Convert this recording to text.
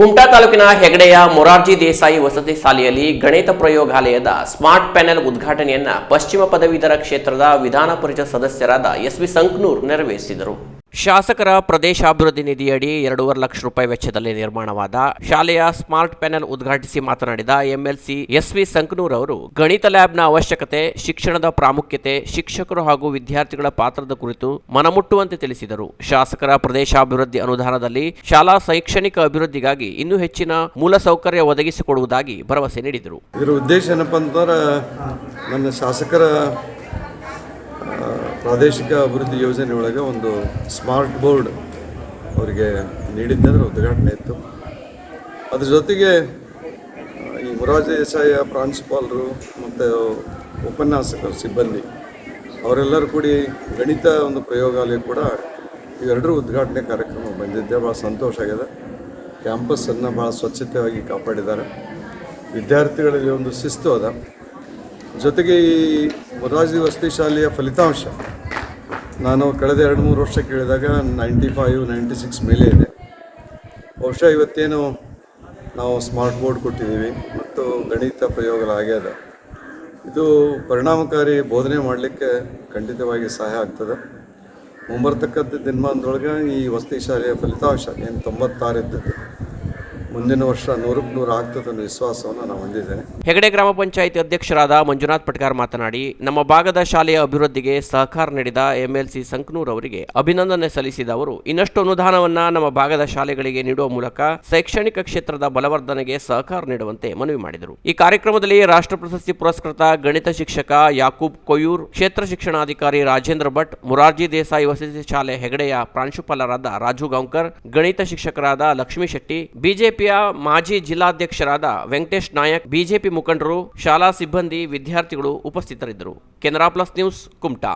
ಕುಮಟಾ ತಾಲೂಕಿನ ಹೆಗಡೆಯ ಮೊರಾರ್ಜಿ ದೇಸಾಯಿ ವಸತಿ ಶಾಲೆಯಲ್ಲಿ ಗಣಿತ ಪ್ರಯೋಗಾಲಯದ ಸ್ಮಾರ್ಟ್ ಪ್ಯಾನೆಲ್ ಉದ್ಘಾಟನೆಯನ್ನ ಪಶ್ಚಿಮ ಪದವೀಧರ ಕ್ಷೇತ್ರದ ವಿಧಾನ ಪರಿಷತ್ ಸದಸ್ಯರಾದ ಎಸ್ ವಿ ಸಂಕ್ನೂರ್ ನೆರವೇರಿಸಿದರು. ಶಾಸಕರ ಪ್ರದೇಶಾಭಿವೃದ್ಧಿ ನಿಧಿಯಡಿ ಎರಡೂವರೆ ಲಕ್ಷ ರೂಪಾಯಿ ವೆಚ್ಚದಲ್ಲಿ ನಿರ್ಮಾಣವಾದ ಶಾಲೆಯ ಸ್ಮಾರ್ಟ್ ಪ್ಯಾನೆಲ್ ಉದ್ಘಾಟಿಸಿ ಮಾತನಾಡಿದ ಎಂಎಲ್ಸಿ ಎಸ್ ವಿ ಸಂಕನೂರ್ ಅವರು, ಗಣಿತ ಲ್ಯಾಬ್ನ ಅವಶ್ಯಕತೆ, ಶಿಕ್ಷಣದ ಪ್ರಾಮುಖ್ಯತೆ, ಶಿಕ್ಷಕರು ಹಾಗೂ ವಿದ್ಯಾರ್ಥಿಗಳ ಪಾತ್ರದ ಕುರಿತು ಮನಮುಟ್ಟುವಂತೆ ತಿಳಿಸಿದರು. ಶಾಸಕರ ಪ್ರದೇಶಾಭಿವೃದ್ಧಿ ಅನುದಾನದಲ್ಲಿ ಶಾಲಾ ಶೈಕ್ಷಣಿಕ ಅಭಿವೃದ್ಧಿಗಾಗಿ ಇನ್ನೂ ಹೆಚ್ಚಿನ ಮೂಲಸೌಕರ್ಯ ಒದಗಿಸಿಕೊಡುವುದಾಗಿ ಭರವಸೆ ನೀಡಿದರು. ಇದರ ಉದ್ದೇಶ ಏನಪ್ಪ ಅಂತಂದ್ರೆ, ನನ್ನ ಶಾಸಕರ ಪ್ರಾದೇಶಿಕ ಅಭಿವೃದ್ಧಿ ಯೋಜನೆ ಒಳಗೆ ಒಂದು ಸ್ಮಾರ್ಟ್ ಬೋರ್ಡ್ ಅವರಿಗೆ ನೀಡಿದ್ದಂದ್ರೆ ಉದ್ಘಾಟನೆ ಇತ್ತು. ಅದ್ರ ಜೊತೆಗೆ ಈ ಮುರಾಜ ದೇಸಾಯ ಪ್ರಾಂಶುಪಾಲರು ಮತ್ತು ಉಪನ್ಯಾಸಕರು, ಸಿಬ್ಬಂದಿ, ಅವರೆಲ್ಲರೂ ಕೂಡಿ ಗಣಿತ ಒಂದು ಪ್ರಯೋಗಾಲಯ ಕೂಡ ಇವೆರಡರ ಉದ್ಘಾಟನೆ ಕಾರ್ಯಕ್ರಮ ಬಂದಿದ್ದೆ. ಭಾಳ ಸಂತೋಷ ಆಗಿದೆ. ಕ್ಯಾಂಪಸ್ಸನ್ನು ಭಾಳ ಸ್ವಚ್ಛತೆಯಾಗಿ ಕಾಪಾಡಿದ್ದಾರೆ. ವಿದ್ಯಾರ್ಥಿಗಳಲ್ಲಿ ಒಂದು ಶಿಸ್ತು ಅದ. ಜೊತೆಗೆ ಈ ವರರಾಜಿ ವಸತಿ ಶಾಲೆಯ ಫಲಿತಾಂಶ. ನಾನು ಕಳೆದ ಎರಡು ಮೂರು ವರ್ಷ ಕೇಳಿದಾಗ ನೈಂಟಿ ಫೈವ್, ನೈಂಟಿ ಸಿಕ್ಸ್ ಮೇಲೆ ಇದೆ. ಬಹುಶಃ ಇವತ್ತೇನು ನಾವು ಸ್ಮಾರ್ಟ್ ಬೋರ್ಡ್ ಕೊಟ್ಟಿದ್ದೀವಿ ಮತ್ತು ಗಣಿತ ಪ್ರಯೋಗಗಳು ಆಗ್ಯದ ಇದು ಪರಿಣಾಮಕಾರಿ ಬೋಧನೆ ಮಾಡಲಿಕ್ಕೆ ಖಂಡಿತವಾಗಿ ಸಹಾಯ ಆಗ್ತದೆ. ಮುಂಬರ್ತಕ್ಕಂಥ ದಿನಮಾನದೊಳಗೆ ಈ ವಸತಿ ಶಾಲೆಯ ಫಲಿತಾಂಶ, ಏನು ತೊಂಬತ್ತಾರು ಇದ್ದದ್ದು. ಮುಂದಿನ ವರ್ಷ ನೂರಕ್ಕೆ ನೂರು ಆಗ್ತದೆ ಅನ್ನೋ ವಿಶ್ವಾಸವನ್ನು ನಾನು ಹೊಂದಿದ್ದೇನೆ ಹೆಗಡೆ ಗ್ರಾಮ ಪಂಚಾಯಿತಿ ಅಧ್ಯಕ್ಷರಾದ ಮಂಜುನಾಥ್ ಪಟ್ಕಾರ್ ಮಾತನಾಡಿ, ನಮ್ಮ ಭಾಗದ ಶಾಲೆಯ ಅಭಿವೃದ್ಧಿಗೆ ಸಹಕಾರ ನೀಡಿದ ಎಂಎಲ್ಸಿ ಸಂಕನೂರ್ ಅವರಿಗೆ ಅಭಿನಂದನೆ ಸಲ್ಲಿಸಿದ ಅವರು, ಇನ್ನಷ್ಟು ಅನುದಾನವನ್ನ ನಮ್ಮ ಭಾಗದ ಶಾಲೆಗಳಿಗೆ ನೀಡುವ ಮೂಲಕ ಶೈಕ್ಷಣಿಕ ಕ್ಷೇತ್ರದ ಬಲವರ್ಧನೆಗೆ ಸಹಕಾರ ನೀಡುವಂತೆ ಮನವಿ ಮಾಡಿದರು. ಈ ಕಾರ್ಯಕ್ರಮದಲ್ಲಿ ರಾಷ್ಟ್ರ ಪ್ರಶಸ್ತಿ ಪುರಸ್ಕೃತ ಗಣಿತ ಶಿಕ್ಷಕ ಯಾಕೂಬ್ ಕೊಯೂರ್, ಕ್ಷೇತ್ರ ಶಿಕ್ಷಣಾಧಿಕಾರಿ ರಾಜೇಂದ್ರ ಭಟ್, ಮುರಾರ್ಜಿ ದೇಸಾಯಿ ವಸತಿ ಶಾಲೆ ಹೆಗಡೆಯ ಪ್ರಾಂಶುಪಾಲರಾದ ರಾಜು ಗಾಂವ್ಕರ್, ಗಣಿತ ಶಿಕ್ಷಕರಾದ ಲಕ್ಷ್ಮೀ ಶೆಟ್ಟಿ ಮಾಜಿ ಜಿಲ್ಲಾಧ್ಯಕ್ಷರಾದ ವೆಂಕಟೇಶ್ ನಾಯಕ್ ಬಿಜೆಪಿ ಮುಖಂಡರು ಶಾಲಾ ಸಿಬ್ಬಂದಿ ವಿದ್ಯಾರ್ಥಿಗಳು ಉಪಸ್ಥಿತರಿದ್ದರು. Canara plus news Kumta.